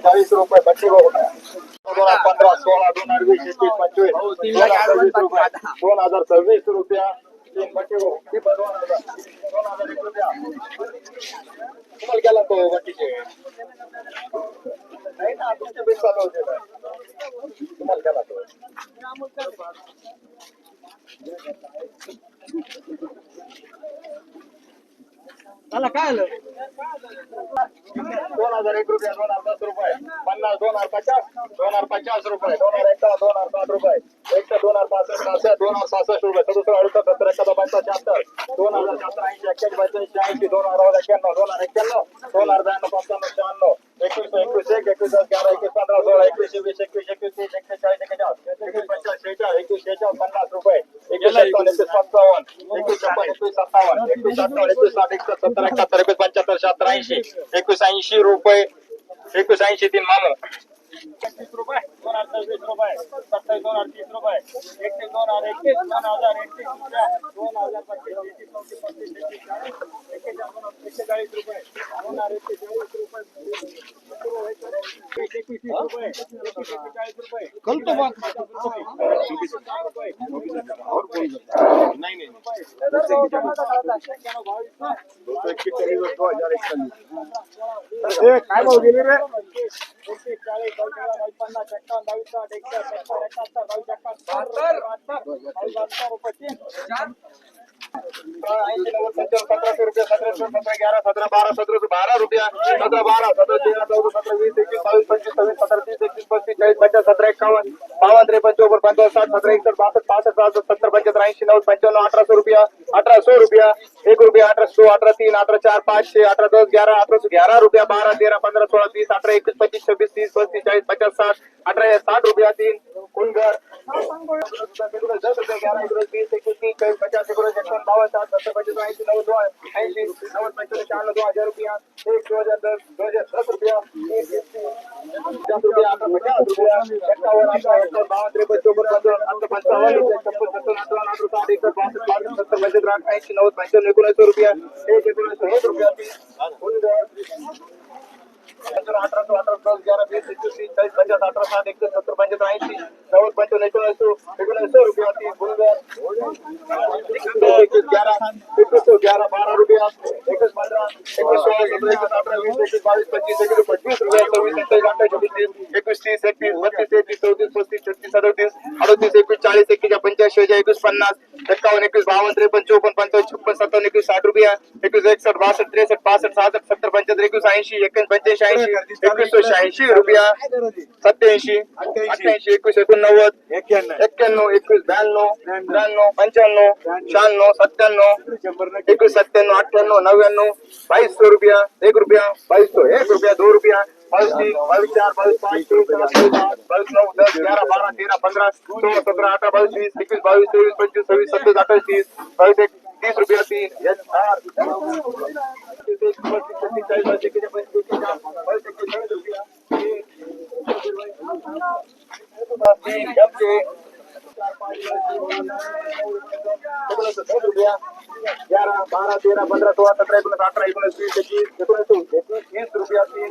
चाळीस रुपये बच्चे हज़ार पंधरा सोळा दोन हज़ार वीस एकवीस पंचवीस रुपये दोन हज़ार सव्वीस रुपया बच्चे बट्टीचे नाही ना तुमचे बिल चालू होते ना. तुम्हाला गेला तो मला काय आलं? दोन हजार एक रुपया दोन हजार दस रुपये. पन्नास दोन हजार पचास दोन हजार पचास रुपये. दोन हजार एका दोन हजार साठ रुपये. एक दोन हजार पासष्ट सहासष्ट दोन हजार सहासष्ट रुपये. सदुसष्ट अडुसष्ट सत्तर एकाहत्तर पंचाहत्तर. शहात्तर दोन हजार सत्तर ऐंशी एक्क्याऐंशी पंच्याऐंशी शहाऐंशी एक ऐंशी रुपये एकवीस एकतीस रुपये दोन हज़ार सव्वीस रुपये सत्तावीस दोन हज़ार तीस रुपये एकतीस दोन हज़ार एकतीस दोन हज़ार एकतीस दोन हज़ार पच्चीस एकतीस चौतीस पस्तीस एकतीस चाळीस एक्केचाळीस एक्केचाळीस रुपये दोन हज़ार एकतीस चाळीस रुपये एकवीस रुपये एकवीस एक्केचाळीस रुपये कळतो मग नाही नाही काय भाऊ गेले रे बावीस बहात्तर रुपये तीन ऐंशी नव्वद पंच्याण्णव सतराशे रुपये सतराशे सतरा ग्यारह सतरा बारा सतरा बारा रुपया सतरा बारा सतरा तेरा चौदा सतरा वीस एकवीस बावीस पंचवीस सव्वीस सतरा तीस एकतीस पस्तीस चाळीस पचास सतरा एकावन्न बावन्न त्रेपन्न चौपन्न पंचावन्न साठ सतरा एकसष्ट बासष्ट पासष्ट सहासष्ट सत्तर ऐंशी नव्वद पंच्याण्णव अठराशे रुपया अठराशे रुपया एक रुपया अठरा सो अठरा तीन अठारह चार, पाँच छह अठारह दस, ग्यारह अठराशे ग्यारह रुपया, बारह, तेरह, पंद्रह सोलह तीस अठारह इक्कीस पच्चीस, छब्बीस, तीस बत्तीस चालीस पचास, साठ अठारह साठ रुपया तीन. कुंडर दस रुपया ग्यारह एक पचास साठ सत्तर ऐसी हज़ार रुपया एक दो हज़ार दस दो हज़ार दस रुपया रुपया पचास रुपया अठरा पंचावन्न रुपया एक एक रुपया अठरा अठरा दस ग्यारह बीस एकसष्ट सत्तर बारह रुपया छत्तीस अडतीस एक्कावन्न एकवीस बावन्न त्रेपन्न चौपन्न पंचावन्न छप्पन सत्तावन्न एकवीस साठ रुपया एकवीस एकसष्ट बासष्ट त्रेसष्ट पासष्ट सहासष्ट सत्तर पंच्याहत्तर एकवीस ऐंशी एक्क्याऐंशी पंच्याऐंशी ऐंशी एकवीस शहाऐंशी रुपया एकवीस एकोणनव्वद एक्क्याण्णव एक्क्याण्णव एकवीस ब्याण्णव त्र्याण्णव पंच्याण्णव शहाण्णव सत्त्याण्णव एकवीस सत्त्याण्णव अठ्ठ्याण्णव नव्याण्णव बावीसशे रुपया एक रुपया बावीसशे एक रुपया दोन बावीस तीन बावीस चार बावीस पाच सहा बावीस आठ बावीस नऊ दस ग्यारह बारह तेरह पंधरा सोळा सतरा अठरा बावीस वीस एकवीस बावीस तेवीस पंचवीस सव्वीस सत्तावीस अठ्ठावीस तीस बावीस एक तीस रुपया तीन तीन तीन ग्यारह बारह तेरह पंद्रह सोलह सत्रह एकोणीस अठरा एकोणीस वीस एकवीस एकोणीस एकवीस तीस रुपया तीन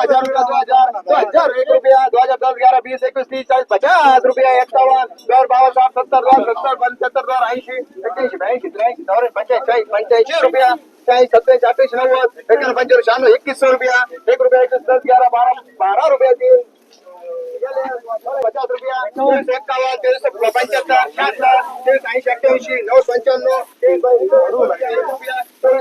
हज़ार रुपया, दो हज़ार तीन दो हज़ार से सौ एक रुपया, दो हज़ार दस, ग्यारह, बीस, इक्कीस, तीस, चालीस, पचास रुपया, इक्यावन दो बावन, साठ, सत्तर, दो, सत्तर पंच्याहत्तर दो ऐंशी एक्क्याऐंशी ब्याऐंशी त्र्याऐंशी चौऱ्याऐंशी पंच्याऐंशी पंच्याऐंशी रुपया चाळीस सत्तावीस अठ्ठावीस नव्वद एकावन्न पंच्याण्णव शहाण्णव एकवीस सौ रुपया, एक रुपया एकवीस दस, ग्यारह, बारह बारह रुपया, तीन, पचास रुपया तेवीस एक्कावन्न तेवीस पंच्याहत्तर शहात्तर तेवीस ऐंशी अठ्ठ्याऐंशी नऊ पंच्याण्णव तेवीस बावीस रुपया, एक रुपया तीन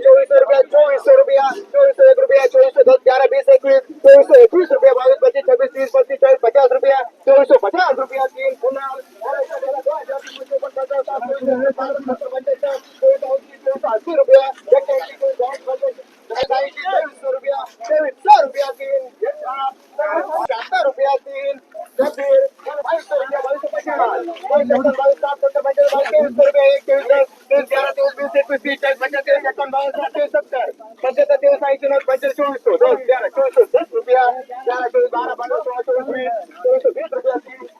चोवीस रुपया चोवीस रुपया चोवीस एक रुपया चोवीस दस ग्यारह बीस एकवीस चोवीस एकवीस रुपया बाईस पच्चीस छब्बीस तीस पच्चीस चालीस पचास रुपया चौबीस सौ पचास रुपया तीन पुनः अस्सी रुपया, एक तेईस दस तेईस ग्यारह तेईस बीस एकवीस तीस, चालीस, पचास तेईस एकावन्न बावन्न साठ तेईस सत्तर पंच्याहत्तर तेईस ऐंशी नऊ पंचाळीस चोवीस सौ, दस, ग्यारह चोवीस सौ दस रुपया, ग्यारह चोवीस बारह पंद्रह सोळा चोवीस वीस चोवीस सौ बीस रुपया तीन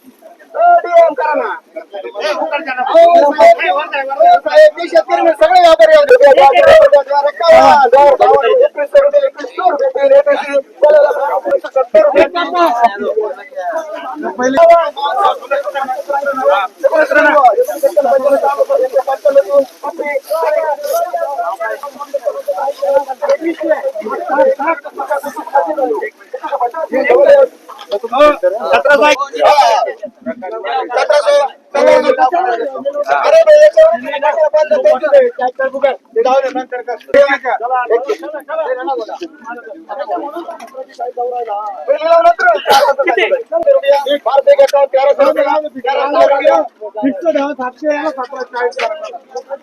एक रुपया दोन हज़ार दो ग्यारह बारह तेरा पंधरा सोळा सतरा अठरा दोन वीस पंचवीस दोन हज़ार तीस रुपया पस्तीस चाळीस पंचेचाळीस पचास रुपया नाना भाऊ डीएम करा ना अहो, साहेब, मी शेतकरी मी सगळे व्यापारी आहोत. एकावन्न, दर बावन्न, एकवीसशे रुपये, एकवीसशे रुपये, तीन एकवीसशे, बोलायला बारा, सत्तर रुपये. अरे भाई, याच्यावर बंद त्यांची नाही. काय काय बुका? ते जाऊ दे, नंतर कर. भारतीय गटावर तेराशे रुपये, तेराशे रुपये. फिक्स दहा सातशे याला सतरा चाळीस करा.